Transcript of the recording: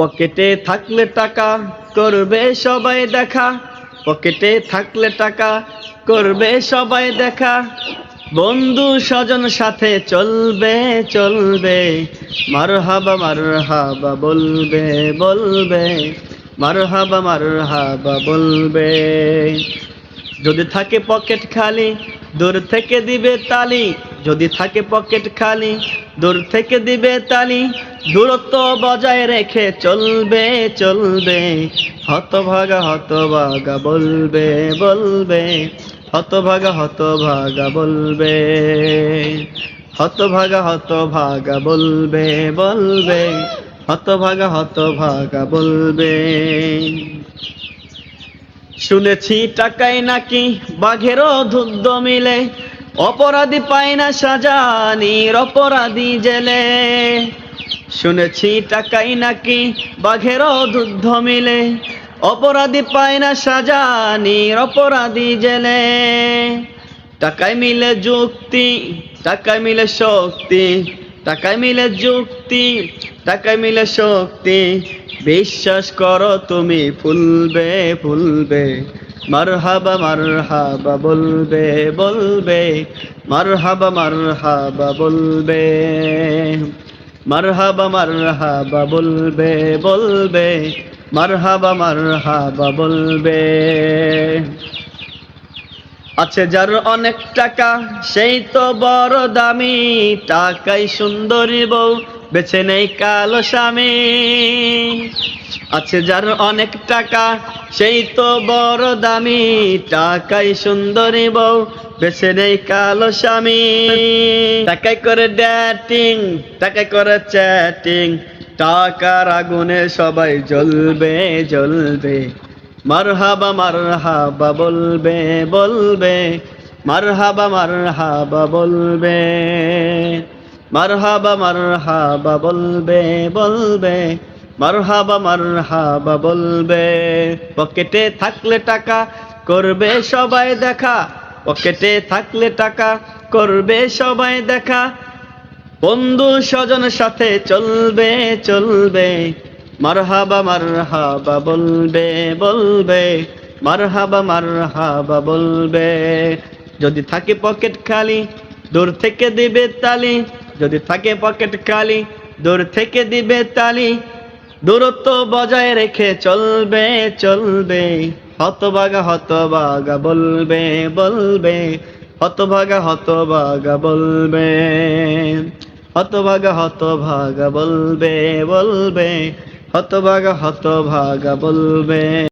পকেটে থাকলে টাকা করবে সবাই দেখা। পকেটে থাকলে টাকা করবে সবাই দেখা। বন্ধু স্বজন সাথে চলবে চলবে। মার হাবা মার হাবা বলবে বলবে। মার হাবা মার হাবা বলবে। যদি থাকে পকেট খালি, দূর থেকে দিবে তালি। যদি থাকে পকেট খালি, দূর থেকে দিবে তালি। দূরত্ব বজায় রেখে চলবে চলবে। হতভাগা হতভাগা বলবে বলবে। হতভাগা হতভাগা বলবে। হতভাগা হতভাগা বলবে বলবে। হতভাগা হতভাগা বলবে। শুনেছি টাকায় নাকি বাঘেরও ধুদ্ধ মিলে। অপরাধী পায় না সাজা, নির অপরাধী জেলে। শুনেছি টাকাই নাকি বাঘেরও দুধ মিলে। অপরাধী পায় না সাজা, নির অপরাধী জেলে। টাকায় মিলে যুক্তি, টাকায় মিলে শক্তি, টাকায় মিলে যুক্তি, টাকায় মিলে শক্তি। বিশ্বাস করো তুমি ফুলবে ফুলবে। মারহাবা মারহাবা বলবে বলবে। মারহাবা মারহাবা বলবে। মারহাবা মারহাবা বলবে বলবে। মারহাবা মারহাবা বলবে। আছে যার অনেক টাকা, সেই তো বড় দামি। টাকাই সুন্দরী বউ বেছে নেই কালো স্বামী। আছে যার অনেক টাকা, সেই তো বড় দামি। টাকাই সুন্দরী বউ, বেছে নেই কালো স্বামী। টাকাই করে ড্যাটিং টাকাই করে চ্যাটিং টাকার আগুনে সবাই জ্বলবে জ্বলবে। মারহাবা মারহাবা বলবে বলবে। মারহাবা মারহাবা বলবে। মারহাবা মারহাবা বলবে বলবে। মারহাবা মারহাবা বলবে। পকেটে থাকলে টাকা করবে সবাই দেখা। পকেটে থাকলে টাকা করবে সবাই দেখা। বন্ধু স্বজনের সাথে চলবে চলবে। মারহাবা মারহাবা বলবে বলবে। মারহাবা মারহাবা বলবে। যদি থাকে পকেট খালি, দূর থেকে দিবে তালি। যদি থাকে পকেট খালি, দূর থেকে দিবে তালি। দূরত্ব বজায় রেখে চলবে চলবে। হতবাগা হতবাগা বলবে বলবে। হতভাগা হতভাগা বলবে। হতভাগা হতভাগা বলবে বলবে। হতভাগা হতভাগা বলবে।